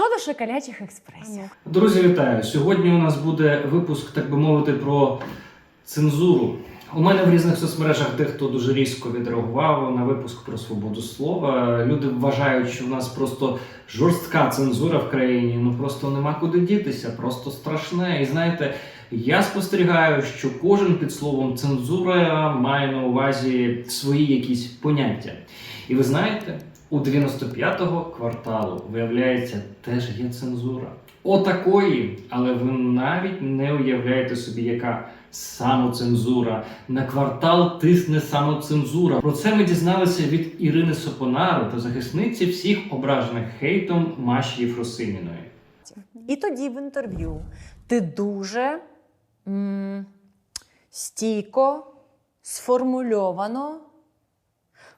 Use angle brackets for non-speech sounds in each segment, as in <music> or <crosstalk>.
Що до шоколячих експресів? Друзі, вітаю! Сьогодні у нас буде випуск, так би мовити, про цензуру. У мене в різних соцмережах дехто дуже різко відреагував на випуск про свободу слова. Люди вважають, що в нас просто жорстка цензура в країні. Ну просто нема куди дітися, просто страшне. І знаєте, я спостерігаю, що кожен під словом цензура має на увазі свої якісь поняття. І ви знаєте, у 95-го кварталу, виявляється, теж є цензура. Отакої, але ви навіть не уявляєте собі, яка самоцензура. На квартал тисне самоцензура. Про це ми дізналися від Ірини Сопонару та захисниці всіх ображених хейтом Маші Єфросиніної. І тоді в інтерв'ю ти дуже м, стійко, сформульовано,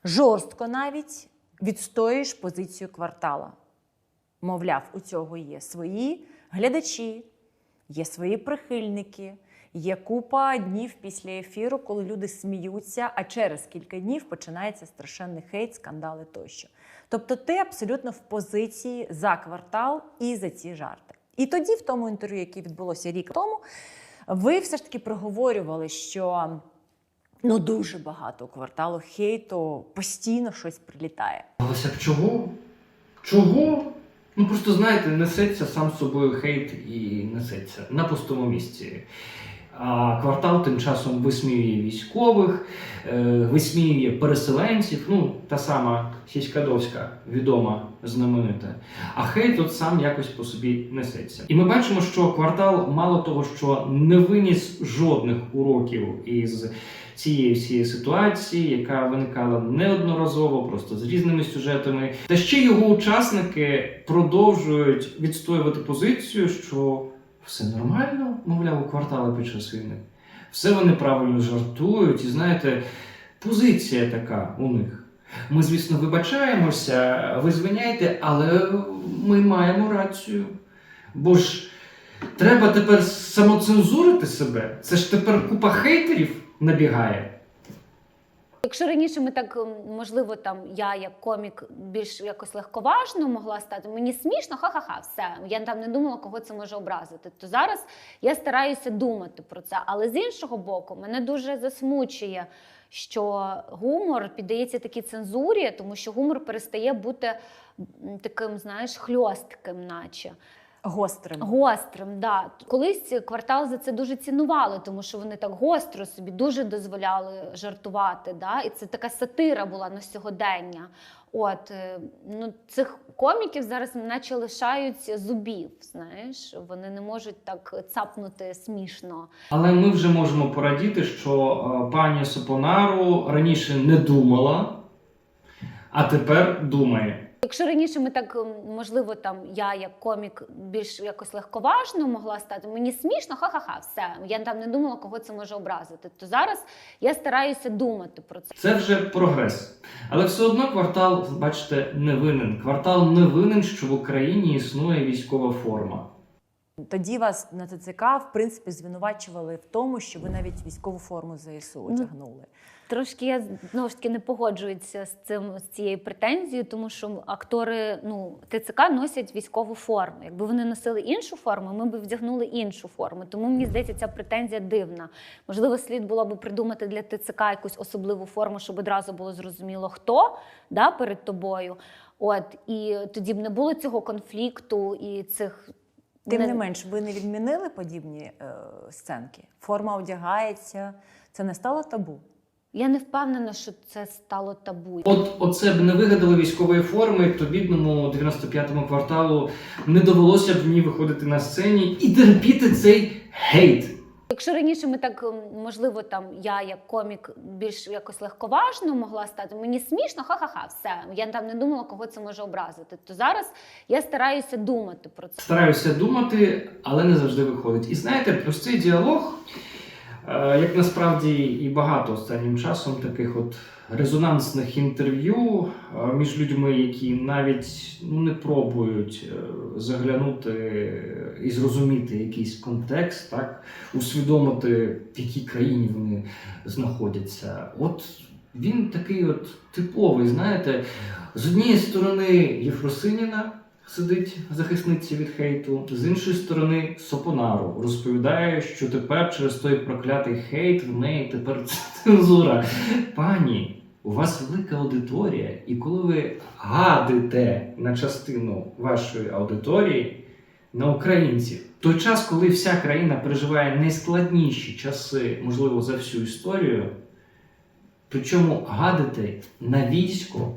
жорстко навіть відстоїш позицію квартала. Мовляв, у цього є свої глядачі, є свої прихильники, є купа днів після ефіру, коли люди сміються, а через кілька днів починається страшенний хейт, скандали тощо. Тобто ти абсолютно в позиції за квартал і за ці жарти. І тоді, в тому інтерв'ю, яке відбулося рік тому, ви все ж таки проговорювали, що ну дуже багато у кварталу хейту постійно щось прилітає. Алося б чого? Чого? Ну просто знаєте, несеться сам собою хейт і несеться на пустому місці. А квартал тим часом висміює військових, е, висміює переселенців, ну та сама Сіськадовська, відома, знаменита. А хейт от сам якось по собі несеться. І ми бачимо, що квартал мало того, що не виніс жодних уроків із цієї всієї ситуації, яка виникала неодноразово, просто з різними сюжетами. Та ще його учасники продовжують відстоювати позицію, що все нормально, мовляв, у квартали під час війни. Все вони правильно жартують, і знаєте, позиція така у них. Ми, звісно, вибачаємося, ви звиняєте, але ми маємо рацію. Бо ж треба тепер самоцензурити себе. Це ж тепер купа хейтерів набігає. Якщо раніше ми так можливо, там я як комік більш якось легковажно могла стати, мені смішно, ха-ха-ха, все. Я там не думала, кого це може образити. То зараз я стараюся думати про це. Але з іншого боку, мене дуже засмучує, що гумор піддається такій цензурі, тому що гумор перестає бути таким, знаєш, хльостким, наче. Гострим. Гострим, да. Колись квартал за це дуже цінували, тому що вони так гостро собі дуже дозволяли жартувати. Да? І це така сатира була на сьогодення. От е, ну, цих коміків зараз наче лишають зубів. Знаєш, вони не можуть так цапнути смішно. Але ми вже можемо порадіти, що е, пані Сопонару раніше не думала, а тепер думає. Якщо раніше ми так можливо, там я як комік більш якось легковажно могла стати, мені смішно, ха-ха-ха, все. Я там не думала, кого це може образити. То зараз я стараюся думати про це. Це вже прогрес. Але все одно квартал, бачите, не винен. Квартал не винен, що в Україні існує військова форма. Тоді вас на ТЦК, в принципі, звинувачували в тому, що ви навіть військову форму ЗСУ Ну, одягнули. Трошки я знову ж таки не погоджуюся з цим з цією претензією, тому що актори ну ТЦК носять військову форму. Якби вони носили іншу форму, ми б вдягнули іншу форму. Тому мені здається, ця претензія дивна. Можливо, слід було б придумати для ТЦК якусь особливу форму, щоб одразу було зрозуміло, хто да, перед тобою. От і тоді б не було цього конфлікту і цих Тим не- не менш, ви не відмінили подібні е, сценки. Форма одягається. Це не стало табу. Я не впевнена, що це стало табу. От оце б не вигадали військової форми, то бідному 95-му кварталу не довелося б в ній виходити на сцені і терпіти цей гейт. Якщо раніше ми так можливо, там я як комік більш якось легковажно могла стати, мені смішно, ха-ха-ха, все. Я там не думала, кого це може образити. То зараз я стараюся думати про це. Стараюся думати, але не завжди виходить. І знаєте, простий діалог, як насправді і багато останнім часом таких от резонансних інтерв'ю е, між людьми, які навіть ну, не пробують е, заглянути і зрозуміти якийсь контекст, так, усвідомити, в якій країні вони знаходяться. От він такий от типовий, знаєте, з однієї сторони Єфросиніна, сидить захисниця від хейту. З іншої сторони, Сопонару розповідає, що тепер через той проклятий хейт в неї тепер <laughs> цензура. Пані, у вас велика аудиторія, і коли ви гадите на частину вашої аудиторії на українців, той час, коли вся країна переживає найскладніші часи, можливо, за всю історію, причому гадите на військо,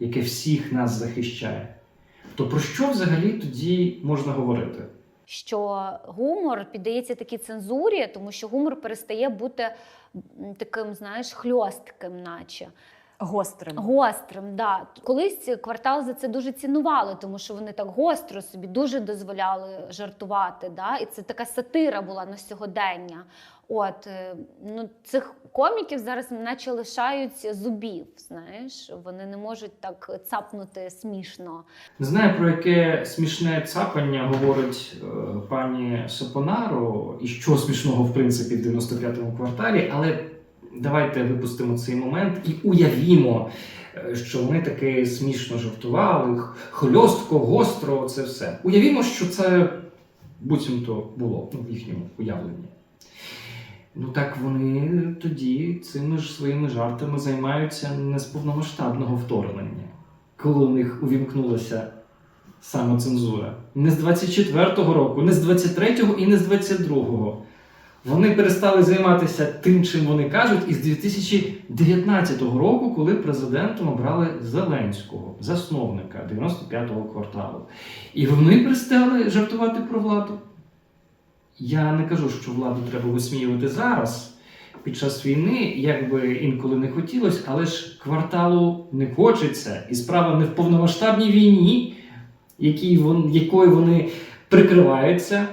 яке всіх нас захищає, то про що взагалі тоді можна говорити? що гумор піддається такій цензурі, тому що гумор перестає бути таким, знаєш, хльостким, наче. Гострим. Гострим, да. Колись квартал за це дуже цінували, тому що вони так гостро собі дуже дозволяли жартувати. Да? І це така сатира була на сьогодення. От е, ну цих коміків зараз наче лишають зубів. Знаєш, вони не можуть так цапнути смішно. Не знаю, про яке смішне цапання говорить е, пані Сопонаро, і що смішного, в принципі, в 95-му кварталі, але давайте випустимо цей момент і уявімо, е, що вони таки смішно жартували, хльостко, гостро, це все. Уявімо, що це буцімто було ну, в їхньому уявленні. Ну так вони тоді цими ж своїми жартами займаються не з повномасштабного вторгнення, коли у них увімкнулася самоцензура. Не з 24-го року, не з 23-го і не з 22-го. Вони перестали займатися тим, чим вони кажуть, із 2019 року, коли президентом обрали Зеленського, засновника 95-го кварталу. І вони перестали жартувати про владу. Я не кажу, що владу треба висміювати зараз, під час війни, як би інколи не хотілося, але ж кварталу не хочеться. І справа не в повномасштабній війні, якою вони прикриваються.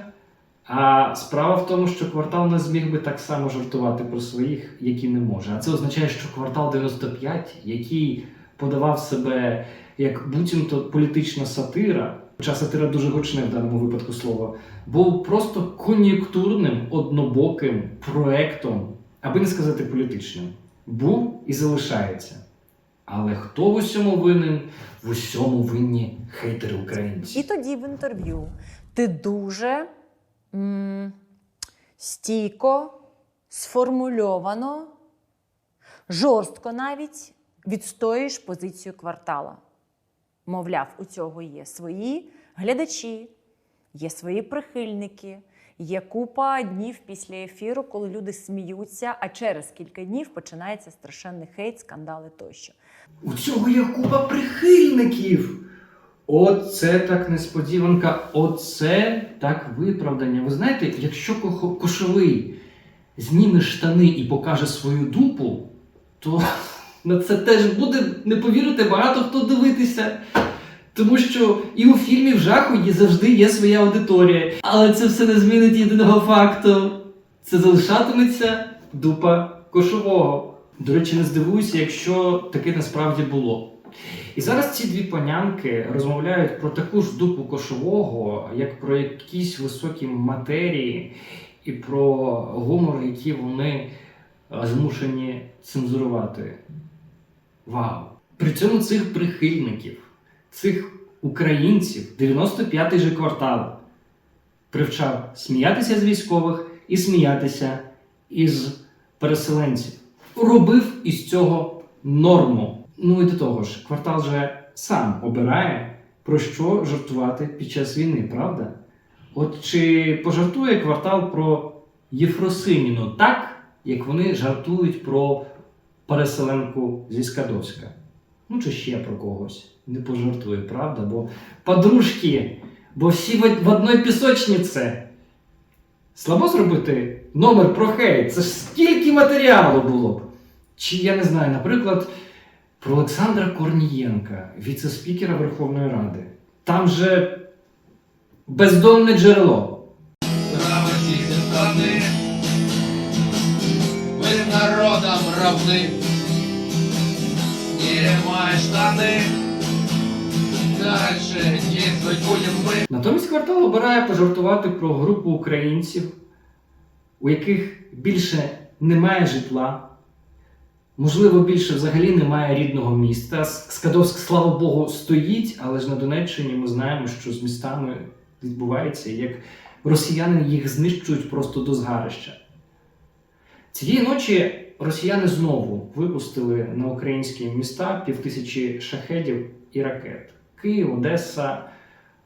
А справа в тому, що квартал не зміг би так само жартувати про своїх, які не може. А це означає, що квартал 95, який подавав себе як буцімто політична сатира, хоча сатира дуже гучне в даному випадку слово, був просто кон'юнктурним однобоким проектом, аби не сказати політичним. Був і залишається. Але хто в усьому винен? В усьому винні хейтери українці. І тоді в інтерв'ю ти дуже м, стійко, сформульовано, жорстко навіть відстоїш позицію квартала. Мовляв, у цього є свої глядачі, є свої прихильники, є купа днів після ефіру, коли люди сміються, а через кілька днів починається страшенний хейт, скандали тощо. У цього є купа прихильників. Оце так несподіванка, оце так виправдання. Ви знаєте, якщо кошовий зніме штани і покаже свою дупу, то на це теж буде, не повірите, багато хто дивитися. Тому що і у фільмі в жаху є завжди є своя аудиторія. Але це все не змінить єдиного факту. Це залишатиметься дупа кошового. До речі, не здивуюся, якщо таке насправді було. І зараз ці дві панянки розмовляють про таку ж дупу кошового, як про якісь високі матерії і про гумор, який вони е, змушені цензурувати. Вау! При цьому цих прихильників, цих українців, 95-й же квартал привчав сміятися з військових і сміятися із переселенців. Робив із цього норму. Ну і до того ж, квартал же сам обирає, про що жартувати під час війни, правда? От чи пожартує квартал про Єфросиніну так, як вони жартують про переселенку зі Скадовська? Ну, чи ще про когось. Не пожартує, правда? Бо подружки, бо всі в, в одній пісочниці. Слабо зробити номер про хейт. Це ж скільки матеріалу було б. Чи я не знаю, наприклад, про Олександра Корнієнка, віце-спікера Верховної Ради. Там же бездонне джерело. народом равны. Снимай штаны, дальше действовать будем мы. Натомість квартал обирає пожартувати про групу українців, у яких більше немає житла, Можливо, більше взагалі немає рідного міста. С- Скадовськ, слава Богу, стоїть, але ж на Донеччині ми знаємо, що з містами відбувається, як росіяни їх знищують просто до згарища. Цієї ночі росіяни знову випустили на українські міста півтисячі шахедів і ракет. Київ, Одеса,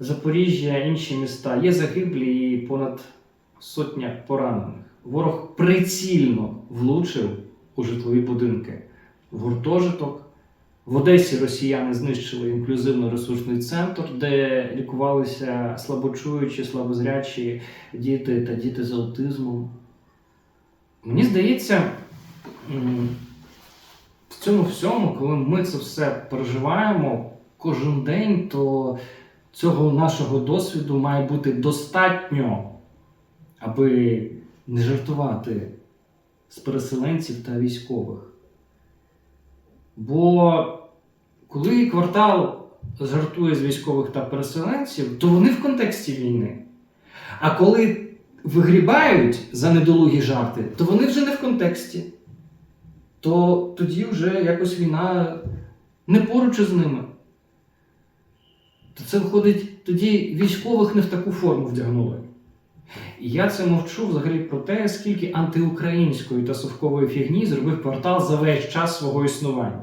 Запоріжжя, інші міста. Є загиблі і понад сотня поранених. Ворог прицільно влучив у житлові будинки, в гуртожиток. В Одесі росіяни знищили інклюзивно-ресурсний центр, де лікувалися слабочуючі, слабозрячі діти та діти з аутизмом. Мені здається, в цьому всьому, коли ми це все переживаємо кожен день, то цього нашого досвіду має бути достатньо, аби не жартувати з переселенців та військових. Бо коли квартал жартує з військових та переселенців, то вони в контексті війни. А коли вигрібають за недолугі жарти, то вони вже не в контексті. То тоді вже якось війна не поруч із ними. То це виходить, тоді військових не в таку форму вдягнули. І я це мовчу взагалі про те, скільки антиукраїнської та совкової фігні зробив квартал за весь час свого існування.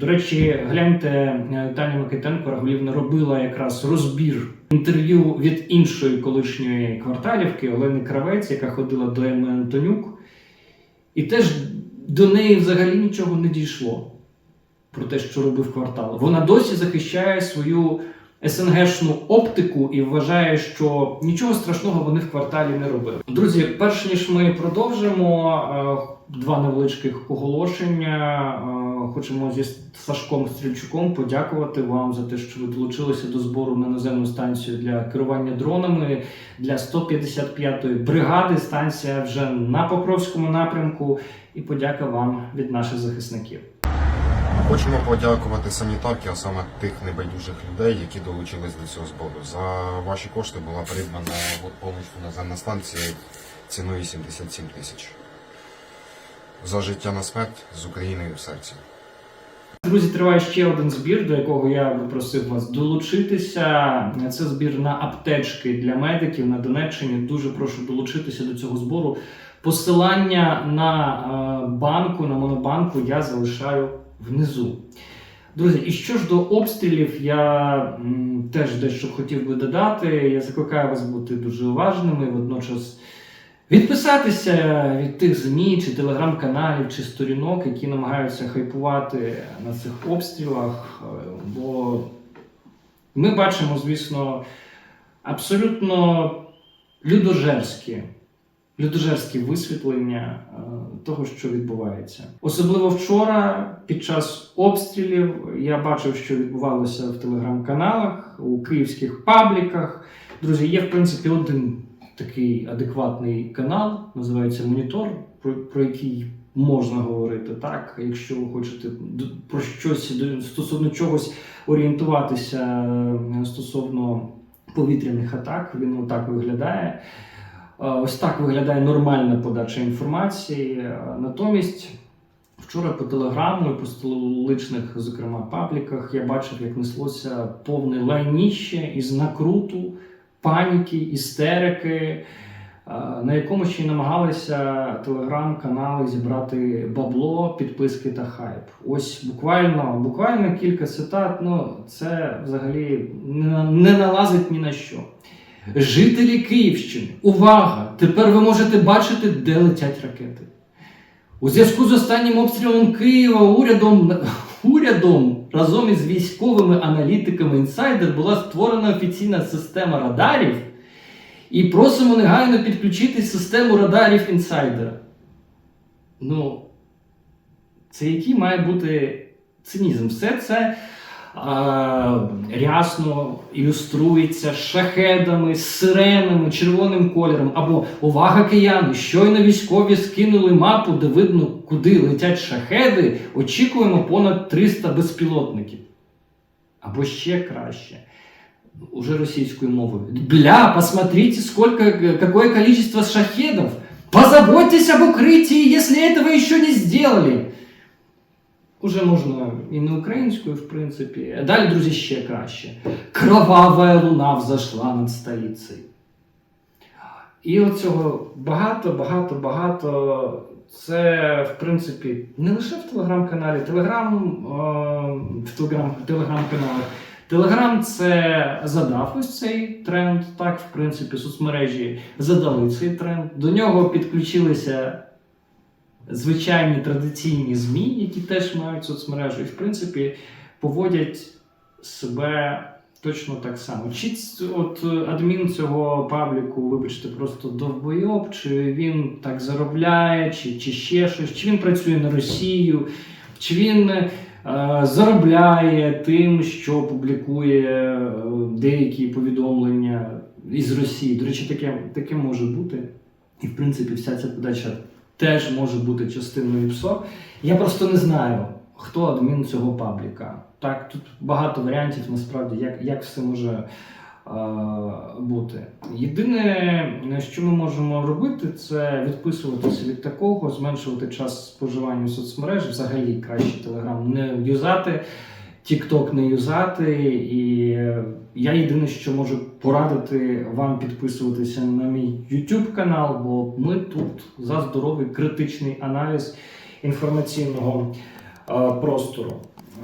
До речі, гляньте, е, Таня Микитенко Рагулівна робила якраз розбір інтерв'ю від іншої колишньої кварталівки Олени Кравець, яка ходила до Еми Антонюк, і теж до неї взагалі нічого не дійшло про те, що робив квартал. Вона досі захищає свою СНГшну оптику і вважає, що нічого страшного вони в кварталі не робили. Друзі, перш ніж ми продовжимо е, два невеличких оголошення. Хочемо зі Сашком Стрільчуком подякувати вам за те, що ви долучилися до збору на наземну станцію для керування дронами для 155-ї бригади. Станція вже на Покровському напрямку. І подяка вам від наших захисників. Хочемо подякувати санітарки, а саме тих небайдужих людей, які долучились до цього збору. За ваші кошти була придбана повністю наземна станція ціною 77 тисяч. За життя на смерть з Україною в серці. Друзі, триває ще один збір, до якого я би просив вас долучитися. Це збір на аптечки для медиків на Донеччині. Дуже прошу долучитися до цього збору. Посилання на е, банку, на монобанку я залишаю внизу. Друзі, і що ж до обстрілів, я теж дещо хотів би додати. Я закликаю вас бути дуже уважними, водночас відписатися від тих ЗМІ чи телеграм-каналів чи сторінок, які намагаються хайпувати на цих обстрілах. Бо ми бачимо, звісно, абсолютно людожерські людожерські висвітлення е, того, що відбувається. Особливо вчора, під час обстрілів, я бачив, що відбувалося в телеграм-каналах, у київських пабліках. Друзі, є в принципі один такий адекватний канал, називається Монітор, про, про який можна говорити так, якщо ви хочете про щось стосовно чогось орієнтуватися е, стосовно повітряних атак, він отак виглядає. Е, Ось так виглядає нормальна подача інформації. Е, Натомість, вчора по телеграму і по столичних, зокрема, пабліках, я бачив, як неслося повне лайніще із накруту, паніки, істерики, е, на якому ще й намагалися телеграм-канали зібрати бабло, підписки та хайп. Ось буквально, буквально кілька цитат. Ну, це взагалі не, не налазить ні на що. Жителі Київщини, увага! Тепер ви можете бачити, де летять ракети. У зв'язку з останнім обстрілом Києва урядом, урядом разом із військовими аналітиками інсайдер була створена офіційна система радарів. І просимо негайно підключити систему радарів інсайдера. Ну, це який має бути цинізм? Все це а, рясно ілюструється шахедами, сиренами, червоним кольором. Або увага кияни! Щойно військові скинули мапу, де видно, куди летять шахеди. Очікуємо понад 300 безпілотників. Або ще краще. Уже російською мовою. Бля, посмотрите, сколько, какое количество шахедов. Позаботьтесь об укрытии, если этого еще не сделали. Уже можна і не українською, в принципі. Далі, друзі, ще краще. Кровавая луна взошла над столицею. І оцього багато, багато, багато. Це, в принципі, не лише в телеграм-каналі, телеграм, в телеграм, телеграм-каналах. Телеграм це задав ось цей тренд. Так, в принципі, соцмережі задали цей тренд. До нього підключилися звичайні традиційні ЗМІ, які теж мають соцмережу, і в принципі поводять себе точно так само. Чи от е, адмін цього пабліку, вибачте, просто довбойоб, чи він так заробляє, чи, чи ще щось, чи він працює на Росію, чи він. е, Заробляє тим, що публікує е, деякі повідомлення із Росії. До речі, таке, таке може бути. І в принципі, вся ця подача теж може бути частиною ПСО. Я просто не знаю, хто адмін цього пабліка. Так, тут багато варіантів насправді, як, як все може бути. Єдине, що ми можемо робити, це відписуватися від такого, зменшувати час споживання соцмереж, взагалі краще Телеграм не юзати. TikTok не юзати, і я єдине, що можу порадити вам підписуватися на мій YouTube канал, бо ми тут за здоровий критичний аналіз інформаційного простору.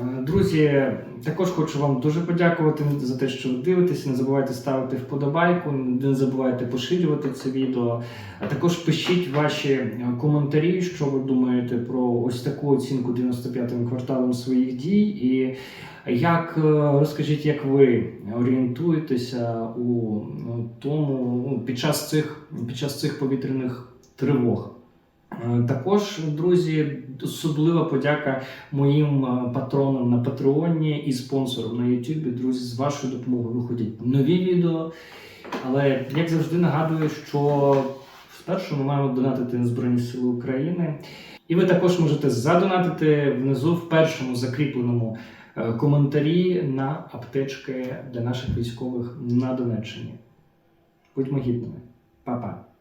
Е, Друзі, також хочу вам дуже подякувати за те, що ви дивитеся. Не забувайте ставити вподобайку, не забувайте поширювати це відео. А також пишіть ваші е, коментарі, що ви думаєте про ось таку оцінку 95-м кварталом своїх дій. І як е, розкажіть, як ви орієнтуєтеся у тому ну, під час цих під час цих повітряних тривог? Е, Також, друзі, особлива подяка моїм е, патронам на Патреоні і спонсорам на Ютубі. Друзі, з вашою допомогою виходять нові відео. Але як завжди нагадую, що спершу ми маємо донатити на Збройні Сили України. І ви також можете задонатити внизу в першому закріпленому е, коментарі на аптечки для наших військових на Донеччині. Будьмо гідними. Па-па.